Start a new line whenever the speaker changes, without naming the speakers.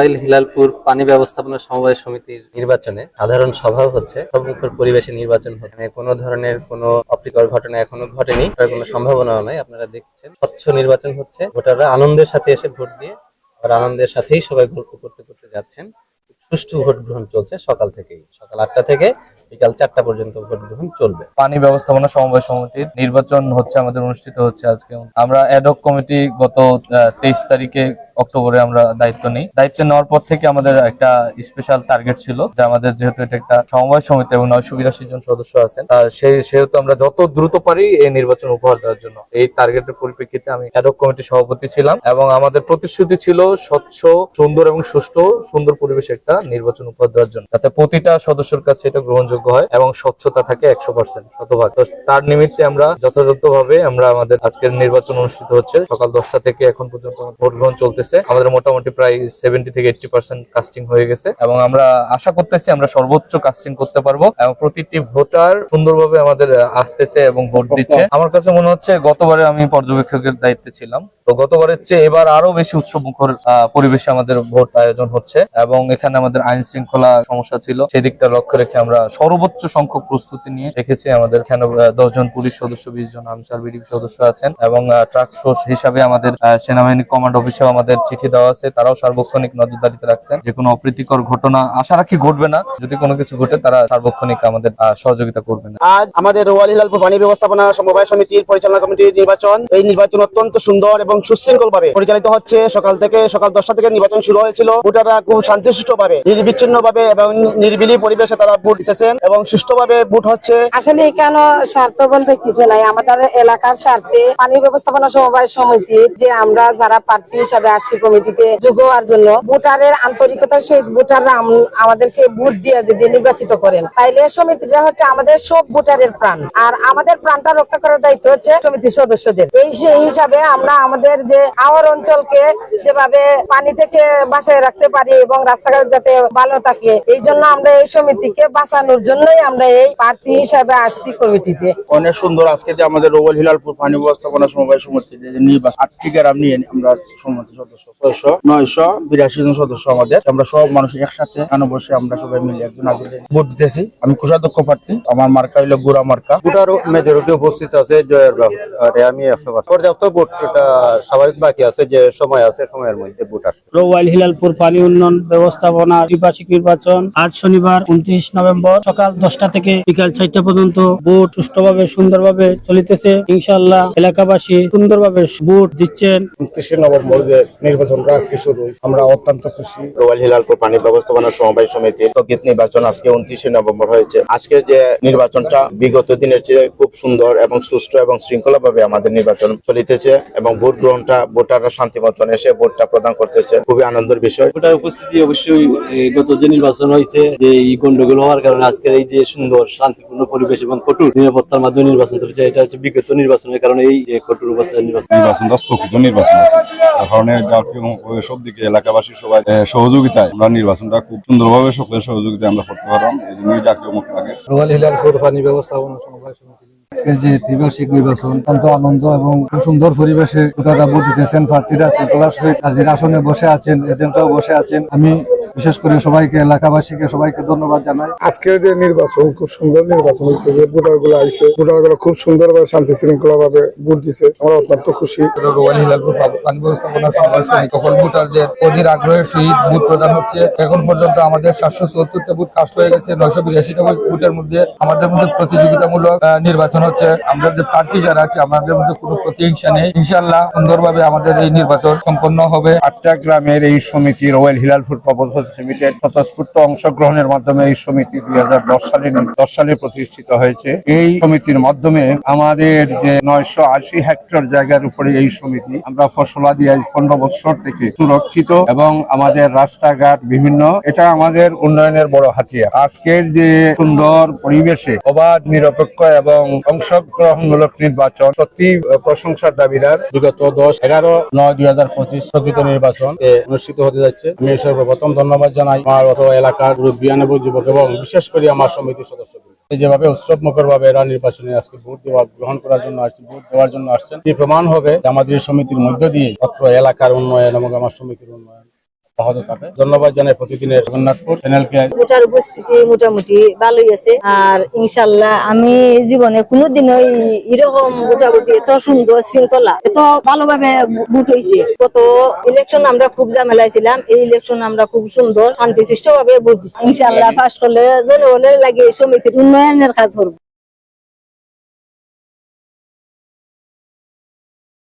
Royal হিলালপুর পানি ব্যবস্থাপনা সমবায় সমিতির নির্বাচনে সাধারণ সভা হচ্ছে। সর্বমুখর পরিবেশে নির্বাচন হচ্ছে। কোনো ধরনের কোনো অপ্রিকর ঘটনা এখনও ঘটেনি। তার কোনো সম্ভাবনাও নাই, আপনারা দেখছেন। স্বচ্ছ নির্বাচন হচ্ছে। ভোটাররা আনন্দের সাথে এসে ভোট দিয়ে আর আনন্দের সাথেই সবাই গল্প করতে করতে যাচ্ছেন। সুষ্ঠু ভোট গ্রহণ চলছে সকাল থেকেই। সকাল আটটা থেকে বিকাল চারটা পর্যন্ত ভোট গ্রহণ চলবে।
পানি ব্যবস্থাপনা সমবায় সমিতির নির্বাচন হচ্ছে, আমাদের অনুষ্ঠিত হচ্ছে আজকে। আমরা অ্যাডক কমিটি গত তেইশ তারিখে অক্টোবরে আমরা দায়িত্ব নিই। দায়িত্ব নেওয়ার পর থেকে আমাদের একটা স্পেশাল টার্গেট ছিল যে আমাদের যেহেতু এটা একটা সমবায় সমিতি এবং নয়শো বিরাশি জন সদস্য আছেন সেই সেহেতু আমরা যত দ্রুত পারি এই নির্বাচন উপহার দেওয়ার জন্য। এই টার্গেটের পরিপ্রেক্ষিতে আমি অ্যাডক কমিটির সভাপতি ছিলাম এবং আমাদের প্রতিশ্রুতি ছিল স্বচ্ছ, সুন্দর এবং সুষ্ঠু, সুন্দর পরিবেশে একটা নির্বাচন উপহার দেওয়ার জন্য। যাতে প্রতিটা সদস্যের কাছে এটা গ্রহণযোগ্য হয় এবং স্বচ্ছতা থাকে একশো পার্সেন্ট শতভাগ। তো তার নিমিত্তে আমরা যথাযথভাবে আমরা আমাদের আজকের নির্বাচন অনুষ্ঠিত হচ্ছে। সকাল দশটা থেকে এখন পর্যন্ত ভোট গ্রহণ চলতেছে। আমাদের মোটামুটি প্রায় সেভেন্টি থেকে এইটটি পার্সেন্ট কাস্টিং হয়ে গেছে এবং আমরা আশা করতেছি আমরা সর্বোচ্চ কাস্টিং করতে পারব এবং প্রতিটি ভোটার সুন্দরভাবে আমাদের আসতেছে এবং ভোট দিচ্ছে। আমার কাছে মনে হচ্ছে গতবারে আমি পর্যবেক্ষকের দায়িত্বে ছিলাম। তো গতবারের চেয়ে এবার আরও বেশি উৎসব মুখর পরিবেশে আমাদের ভোট আয়োজন হচ্ছে এবং এখানে আমাদের আইন শৃঙ্খলা সমস্যা ছিল। সেদিকটা লক্ষ্য রেখে আমরা সর্বোচ্চ সংখ্যক প্রস্তুতি নিয়ে রেখেছি আমাদের এখানে দশ জন পুলিশ সদস্য বিশ জন আনসার, বিডিপি সদস্য আছেন এবং ট্রাক ফোর্স হিসাবে আমাদের সেনাবাহিনী কমান্ড অফিসেও আমাদের চিঠি দেওয়া আছে। তারাও সার্বক্ষণিক নজরদারিতে রাখছেন। যে কোনো অপ্রীতিকর ঘটনা আশা রাখি ঘটবে না। যদি কোনো কিছু ঘটে, তারা সার্বক্ষণিক আমাদের সহযোগিতা করবেন
আজ আমাদের রোয়াল হিলালপুর পানি ব্যবস্থাপনা সমবায় সমিতির পরিচালনা কমিটির নির্বাচন। এই নির্বাচন অত্যন্ত সুন্দর এবং সুশৃঙ্খল ভাবে পরিচালিত হচ্ছে। সকাল থেকে, সকাল দশটা থেকে নির্বাচন শুরু হয়েছিল। ভোটাররা খুব শান্তিসুষ্ঠু ভাবে নির্বিচ্ছিন্ন ভাবে এবং নির্বিলি পরিবেশে তারা ভোট দিতেছেন। এবং সুষ্ঠুভাবে ভোট হচ্ছে।
আসলে এখানে স্বার্থ বলতে কিছু নাই। আমাদের এলাকার স্বার্থে পানি ব্যবস্থাপনা সমবায় সমিতি যে আমরা যারা প্রার্থী হিসাবে আসছি কমিটিতে যোগ হওয়ার জন্য, ভোটারের আন্তরিকতার সহিত ভোটাররা আমাদেরকে ভোট দিয়ে যদি নির্বাচিত করেন, তাইলে সমিতিটা হচ্ছে আমাদের সব ভোটারের প্রাণ। আর আমাদের প্রাণটা রক্ষা করার দায়িত্ব হচ্ছে সমিতির সদস্যদের। এই হিসাবে আমরা আমাদের যে আওয়ার অঞ্চলকে যেভাবে পানি থেকে বাঁচিয়ে রাখতে পারি এবং রাস্তাঘাট যাতে ভালো থাকে, এই জন্য আমরা এই সমিতিকে বাঁচানোর জন্যই আমরা এই প্রার্থী হিসাবে আসছি কমিটিতে।
অনেক সুন্দর আজকে যে আমাদের রোবল হিলালপুর পানি ব্যবস্থাপনা সমবায় সমিতি যে নির্বাচন আটটি গ্রাম নিয়ে আমরা সমিতি সদস্য। ছয়শো নয়শো বিরাশি জন সদস্য আমাদের। আমরা সব মানুষ একসাথে এখানে বসে আমরা সবাই মিলে একজন আগে ভোট দিতেছি। আমি কোষাধ্যক্ষ প্রার্থী। আমার মার্কা হইল গুড়া মার্কা।
ভোটার মেজরিটি উপস্থিত আছে জয়ের ব্যাপারে আমি একশো পর্যাপ্ত ভোট এটা স্বাভাবিক বাকি আছে যে সময় আছে সময়ের মধ্যে ভোট আসবে।
হিলালপুর পানি উন্নয়ন ব্যবস্থাপনা নির্বাচন আজ শনিবার উনত্রিশ নভেম্বর সকাল দশটা থেকে বিকাল চারটা পর্যন্ত ভোট সুষ্ঠুভাবে সুন্দরভাবে চলিতেছে। ইনশাল্লাহ এলাকাবাসী সুন্দরভাবে ভোট দিচ্ছেন।
উনত্রিশে নভেম্বর যে নির্বাচনটা আজকে শুরু হয়েছে। আমরা অত্যন্ত খুশি।
রোয়াল হিলালপুর পানি ব্যবস্থাপনা সমবায় সমিতি স্থগিত নির্বাচন আজকে উনত্রিশে নভেম্বর হয়েছে। আজকের যে নির্বাচনটা বিগত দিনের চেয়ে খুব সুন্দর এবং সুষ্ঠু এবং শৃঙ্খলা ভাবে আমাদের নির্বাচন চলিতেছে এবং ভোট গ্রহণটা ভোটাররা শান্তি মতন এসে ভোটটা প্রদান করতেছে। খুবই আনন্দের বিষয়।
ভোটার উপস্থিতি অবশ্যই এই গত যে নির্বাচন হয়েছে যে এই গন্ডগোল হওয়ার কারণে আজকের এই যে সুন্দর শান্তিপূর্ণ পরিবেশ এবং কঠোর নিরাপত্তার মাধ্যমে নির্বাচন চলেছে এটা হচ্ছে বিগত নির্বাচনের কারণে এই যে কঠোর অবস্থায় নির্বাচন।
নির্বাচনটা স্থগিত নির্বাচন তার কারণে জাতীয় সব দিকে এলাকাবাসীর সবাই সহযোগিতায় আমরা নির্বাচনটা খুব সুন্দরভাবে সকলের সহযোগিতায় আমরা করতে পারলাম। এই জন্যই জাতীয় মুখ লাগে
পানি ব্যবস্থাপনা সমবায় সমিতি। আজকের যে ত্রিবার্ষিক নির্বাচন অত্যন্ত আনন্দ এবং সুন্দর পরিবেশে ভোটাররা ভোট দিতেছেন প্রার্থীরা শৃঙ্খলার সহিত আর যে আসনে বসে আছেন এজেন্টরাও বসে আছেন। আমি বিশেষ করে সবাইকে এলাকাবাসীকে সবাইকে ধন্যবাদ জানাই।
আজকের যে নির্বাচন খুব সুন্দর নির্বাচন হয়েছে যে ভোটারগুলো আইসে ভোটারগুলো খুব সুন্দরভাবে শান্তি শৃঙ্খলা ভাবে ভোট দিছে। আমরা অত্যন্ত খুশি।
সকল ভোটারদের অধীর আগ্রহের সহিত ভোট প্রদান হচ্ছে। এখন পর্যন্ত আমাদের সাতশো চুয়াত্তরটা ভোট কাস্ট হয়ে গেছে নয়শো বিরাশিটা ভোটের মধ্যে আমাদের মধ্যে প্রতিযোগিতামূলক আহ, নির্বাচন হচ্ছে। আমরা যে প্রার্থী যারা আছে আমাদের মধ্যে কোনো প্রতিহিংসা নেই। ইনশাল্লাহ সুন্দরভাবে আমাদের এই নির্বাচন সম্পন্ন হবে।
আটটা গ্রামের এই সমিতি রয়্যাল হিলালপুর প্রপোজালস লিমিটেড স্বতঃস্ফূর্ত অংশগ্রহণের মাধ্যমে এই সমিতি দুই হাজার দশ সালে দশ সালে প্রতিষ্ঠিত হয়েছে। এই সমিতির মাধ্যমে আমাদের যে নয়শো আশি হেক্টর জায়গার উপরে এই সমিতি, আমরা ফসলাদি আজ পনেরো বছর থেকে সুরক্ষিত এবং আমাদের রাস্তাঘাট বিভিন্ন, এটা আমাদের উন্নয়নের বড় হাতিয়ার। আজকের যে সুন্দর পরিবেশে অবাধ, নিরপেক্ষ এবং অংশগ্রহণমূলক নির্বাচন, সত্যি প্রশংসার দাবিদার।
বিগত দশ, এগারো, নয়, দুই হাজার পঁচিশ স্থগিত নির্বাচন অনুষ্ঠিত হতে যাচ্ছে। আমি সর্বপ্রথম ধন্যবাদ জানাই আমার অত এলাকার বিয়ানব্বই যুবক এবং বিশেষ করে আমার সমিতির সদস্য যেভাবে উৎসব মুখর ভাবে এরা নির্বাচনে আজকে ভোট দেওয়া, গ্রহণ করার জন্য আসছে, ভোট দেওয়ার জন্য আসছেন, এই প্রমাণ হবে আমাদের সমিতির মধ্য দিয়ে অত্র এলাকার উন্নয়ন এবং আমার সমিতির উন্নয়ন। ধন্যবাদ জানাই প্রতিদিনের জগন্নাথপুর চ্যানেলকে।
উপস্থিতি মোটামুটি ভালোই আছে। আর ইনশাল্লাহ আমি জীবনে কোনোদিনও এরকম ভোটাভুটি এত সুন্দর শৃঙ্খলা, এত ভালোভাবে ভোট হয়েছে গত ইলেকশন আমরা খুব ঝামেলায় ছিলাম। এই ইলেকশন আমরা খুব সুন্দর শান্তিশিষ্ট ভাবে ভোট দিচ্ছি ইনশাল্লাহ পাশ করলে জনগণের লাগে সমিতির উন্নয়নের কাজ করব।